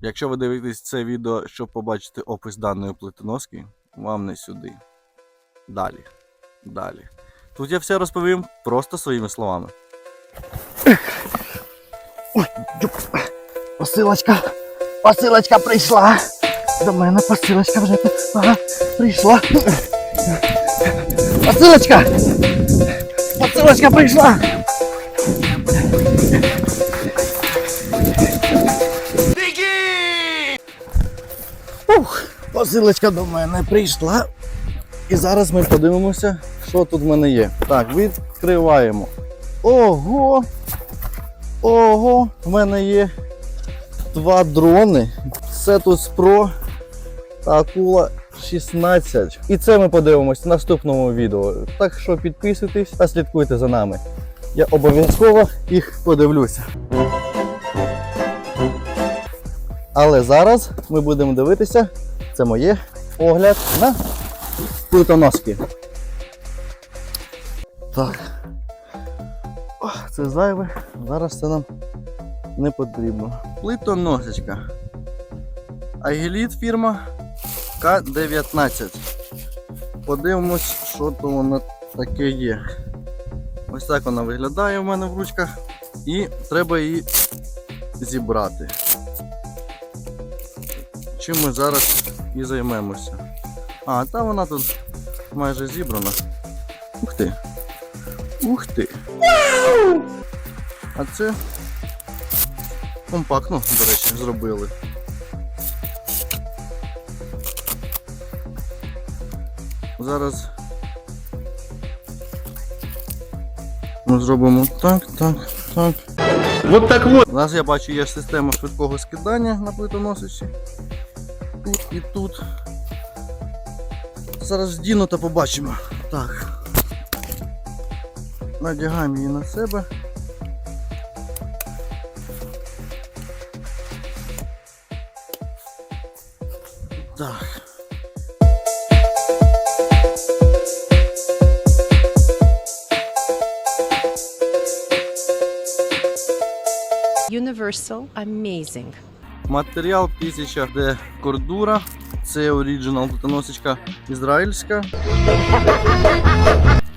Якщо ви дивитесь це відео, щоб побачити опис даної плитоноски, вам не сюди. Далі. Далі. Тут я все розповім просто своїми словами. Посилочка, посилочка прийшла. До мене посилочка вже ага, прийшла. Посилочка! Посилочка прийшла! Посилочка до мене прийшла. І зараз ми подивимося, що тут в мене є. Так, відкриваємо. Ого! Ого! В мене є два дрони. Cetus Pro та Акула 16. І це ми подивимось в наступному відео. Так що підписуйтесь та слідкуйте за нами. Я обов'язково їх подивлюся. Але зараз ми будемо дивитися. Це моє огляд на плитоноски. Так. О, це зайве. Зараз це нам не потрібно. Плитоносочка. Агіліт фірма К-19. Подивимось, що то воно таке є. Ось так вона виглядає в мене в ручках. І треба її зібрати. Чим ми зараз і займемося. А, та вона тут майже зібрана. Ух ти. Ух ти. А це компактно, до речі, зробили. Зараз ми зробимо так, так, так. Вот так вот. У нас я бачу є система швидкого скидання на плитоносичі. Тут і тут. Зараз здіну та побачимо. Так. Надягаємо її на себе. Так. Universal Amazing. Матеріал 1000 де кордура. Це оригінал плитоносичка ізраїльська.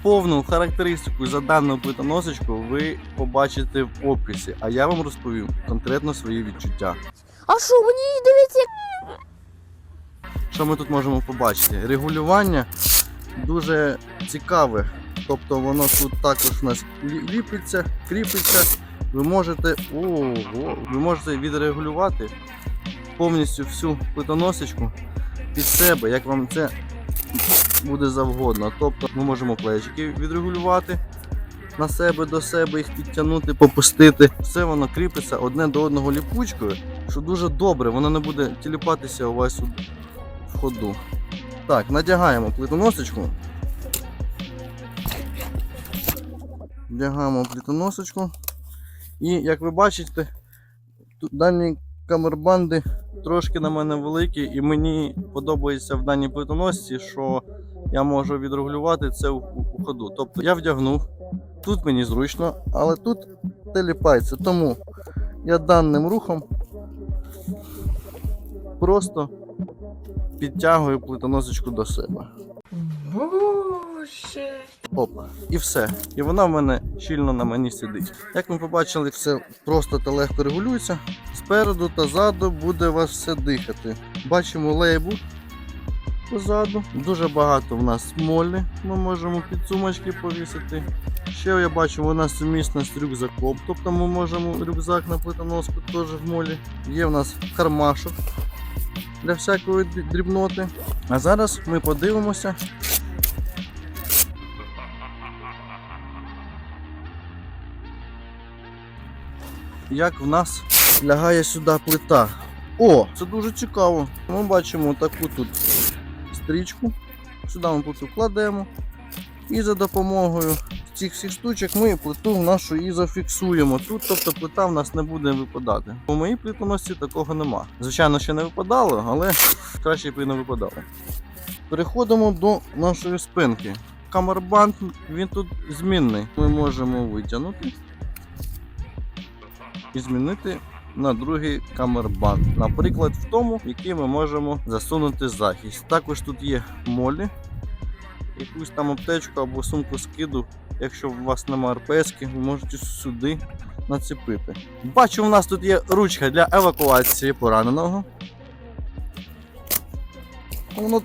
Повну характеристику за дану плитоносочку ви побачите в описі, а я вам розповім конкретно свої відчуття. А що, мені дивіться, Що ми тут можемо побачити? Регулювання дуже цікаве. Тобто воно тут також у нас ліпиться, кріпиться. Ви можете, ого, ви можете відрегулювати повністю всю плитоносочку під себе, як вам це буде завгодно. Тобто ми можемо плечики відрегулювати на себе до себе, їх підтягнути, попустити. Все воно кріпиться одне до одного ліпучкою, що дуже добре, воно не буде тіліпатися у вас в ходу. Так, надягаємо плитоносочку. Вдягаємо плитоносочку. І як ви бачите, дані камербанди трошки на мене великі, і мені подобається в даній плитоносці, що я можу відрегулювати це у ходу. Тобто я вдягнув, тут мені зручно, але тут теліпається. Тому я даним рухом просто підтягую плитоносочку до себе. Боже. Опа. І все. І вона в мене щільно на мені сидить. Як ми побачили, все просто та легко регулюється. Спереду та ззаду буде вас все дихати. Бачимо лейбл позаду. Дуже багато в нас смолі. Ми можемо під сумочки повісити. Ще я бачу, вона сумісна з рюкзаком. Тобто ми можемо рюкзак на плитоноску теж в молі. Є в нас кармашок для всякої дрібноти. А зараз ми подивимося, як в нас лягає сюди плита. О, це дуже цікаво. Ми бачимо таку тут стрічку. Сюди ми плиту кладемо. І за допомогою цих всіх штучок ми плиту нашу і зафіксуємо тут, тобто плита в нас не буде випадати. У моїй плитоносці такого нема. Звичайно, ще не випадало, але краще б і не випадало. Переходимо до нашої спинки. Камербанд він тут змінний. Ми можемо витягнути і змінити на другий камербанд. Наприклад, в тому, в який ми можемо засунути захист. Також тут є молі, якусь там аптечку або сумку скиду. Якщо у вас немає РПСки, ви можете сюди нацепити. Бачу, у нас тут є ручка для евакуації пораненого. Воно.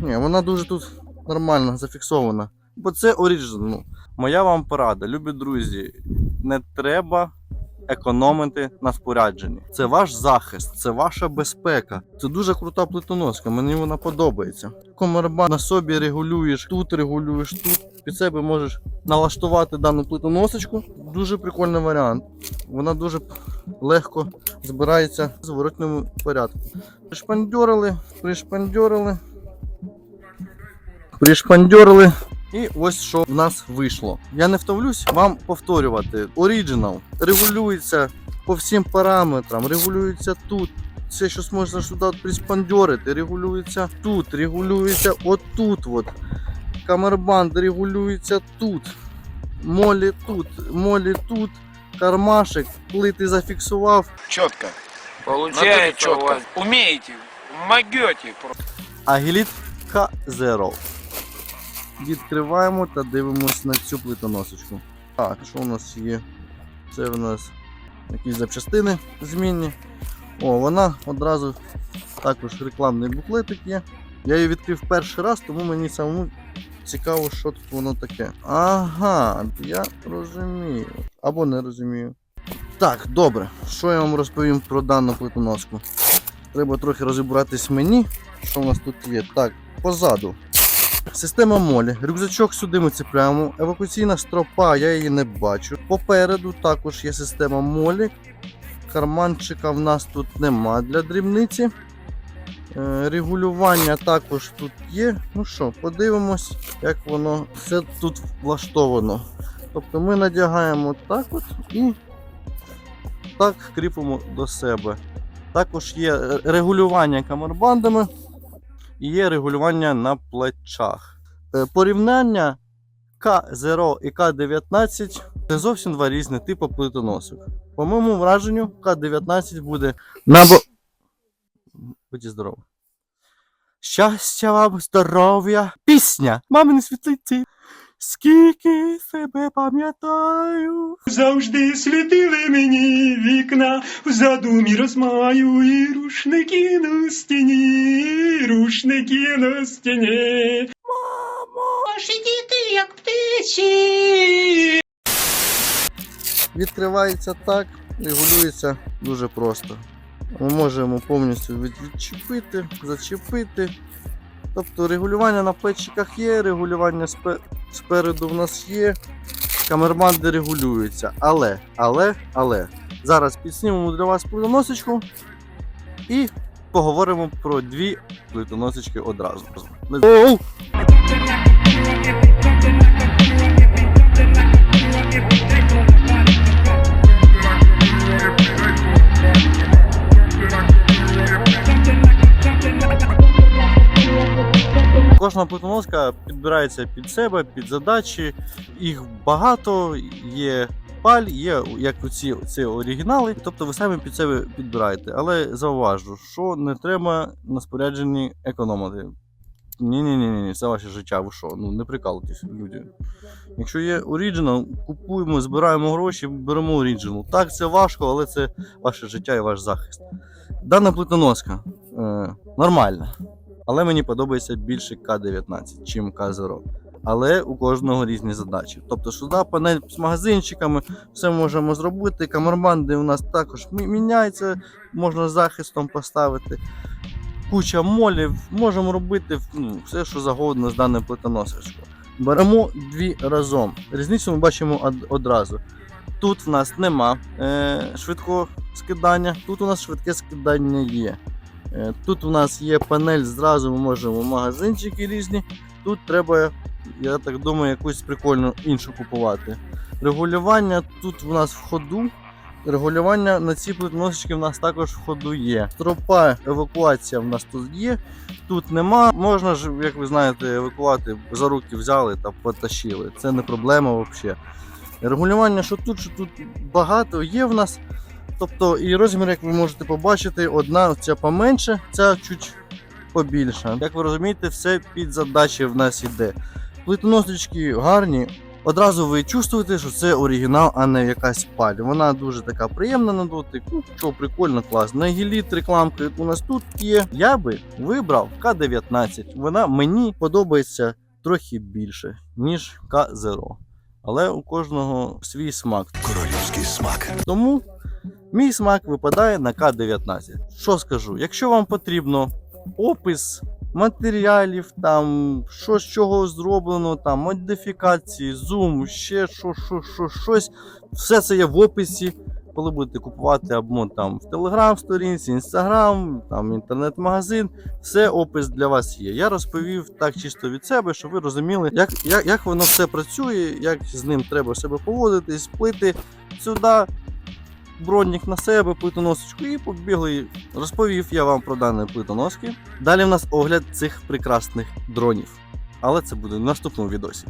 Ні, вона дуже тут нормально зафіксована. Бо це оріджинал. Моя вам порада, любі друзі, не треба економити на спорядженні. Це ваш захист, це ваша безпека. Це дуже крута плитоноска, мені вона подобається. Комерба на собі регулюєш, тут регулюєш, тут. Під себе можеш налаштувати дану плитоносочку. Дуже прикольний варіант. Вона дуже легко збирається в зворотньому порядку. Пришпандьорили, пришпандьорили, пришпандьорили. І ось що в нас вийшло. Я не втовлюсь вам повторювати. Оріджинал регулюється по всім параметрам, регулюється тут. Все, що можна сюди приспандьорити, регулюється тут, регулюється отут. От. Камербанд регулюється тут. Молі тут, молі тут, кармашик, плити зафіксував. Четко. Получается Надо у вас. Умеете, могете. Агіліт К0. Відкриваємо та дивимось на цю плитоносочку. Так, що у нас є? Це у нас якісь запчастини змінні. О, вона одразу також рекламний буклетик є. Я її відкрив перший раз, тому мені самому цікаво, що тут воно таке. Ага, я розумію. Або не розумію. Так, добре. Що я вам розповім про дану плитоноску? Треба трохи розібратись мені, що у нас тут є. Так, позаду. Система молі. Рюкзачок сюди ми цепляємо. Евакуаційна стропа, я її не бачу. Попереду також є система молі. Карманчика в нас тут нема для дрібниці. Е, Регулювання також тут є. Ну що, подивимось, як воно все тут влаштовано. Тобто ми надягаємо так от і так кріпимо до себе. Також є регулювання камербандами і є регулювання на плечах. Е, Порівняння К0 і К19 це зовсім два різні типи плитоносок. По моєму враженню, К19 буде набо. Будьте здорові. Щастя вам, здоров'я, пісня, мамини світлиці. Скільки себе пам'ятаю. Завжди світили мені вікна, в задумі розмаю і рушники на стіні, рушники на стіні. Мамо, ваші діти, як птиці. Відкривається так, регулюється дуже просто. Ми можемо повністю відчепити, зачепити. Тобто регулювання на плечиках є, регулювання спереду в нас є, камербанди регулюються. Але, але, але. Зараз підснімемо для вас плитоносочку і поговоримо про дві плитоносочки одразу. Оу! Кожна плитоноска підбирається під себе, під задачі. Їх багато, є паль, є як ці, ці оригінали. Тобто ви самі під себе підбираєте. Але зауважу, що не треба на спорядженні економити. Ні, ні, ні, ні, це ваше життя. Ви що? Ну не прикалуйтесь, люди. Якщо є оригінал, купуємо, збираємо гроші, беремо оригінал. Так, це важко, але це ваше життя і ваш захист. Дана плитоноска е, нормальна. Але мені подобається більше К-19, чим К-0. Але у кожного різні задачі. Тобто сюди панель з магазинчиками, все можемо зробити. Камербанди у нас також мі- міняються, можна захистом поставити. Куча молів, можемо робити ну, все, що завгодно з даною плитоносочкою. Беремо дві разом. Різницю ми бачимо одразу. Тут в нас нема е, швидкого скидання, тут у нас швидке скидання є. Е, Тут у нас є панель, зразу ми можемо магазинчики різні. Тут треба, я так думаю, якусь прикольну іншу купувати. Регулювання тут у нас в ходу. Регулювання на ці плитоносочки в нас також в ходу є. Стропа евакуація в нас тут є. Тут нема. Можна ж, як ви знаєте, евакувати за руки взяли та потащили. Це не проблема взагалі. Регулювання, що тут, що тут багато є в нас. Тобто і розмір, як ви можете побачити, одна ця поменше, ця чуть побільша. Як ви розумієте, все під задачі в нас іде. Плитоносочки гарні. Одразу ви чувствуєте, що це оригінал, а не якась паль. Вона дуже така приємна на дотик. Ну, що прикольно, класно. На гіліт рекламка, як у нас тут є. Я би вибрав К-19. Вона мені подобається трохи більше, ніж К-0. Але у кожного свій смак. Королівський смак. Тому мій смак випадає на К-19. Що скажу? Якщо вам потрібно опис матеріалів, там що з чого зроблено, там модифікації, зум, ще що, що, що, щось, все це є в описі. Коли будете купувати або там в телеграм-сторінці, інстаграм, там інтернет-магазин, все опис для вас є. Я розповів так чисто від себе, щоб ви розуміли, як, як, як воно все працює, як з ним треба себе поводитись, плити сюди, бронік на себе, плитоносочку і побігли. Розповів я вам про дані плитоноски. Далі в нас огляд цих прекрасних дронів. Але це буде в наступному відосі.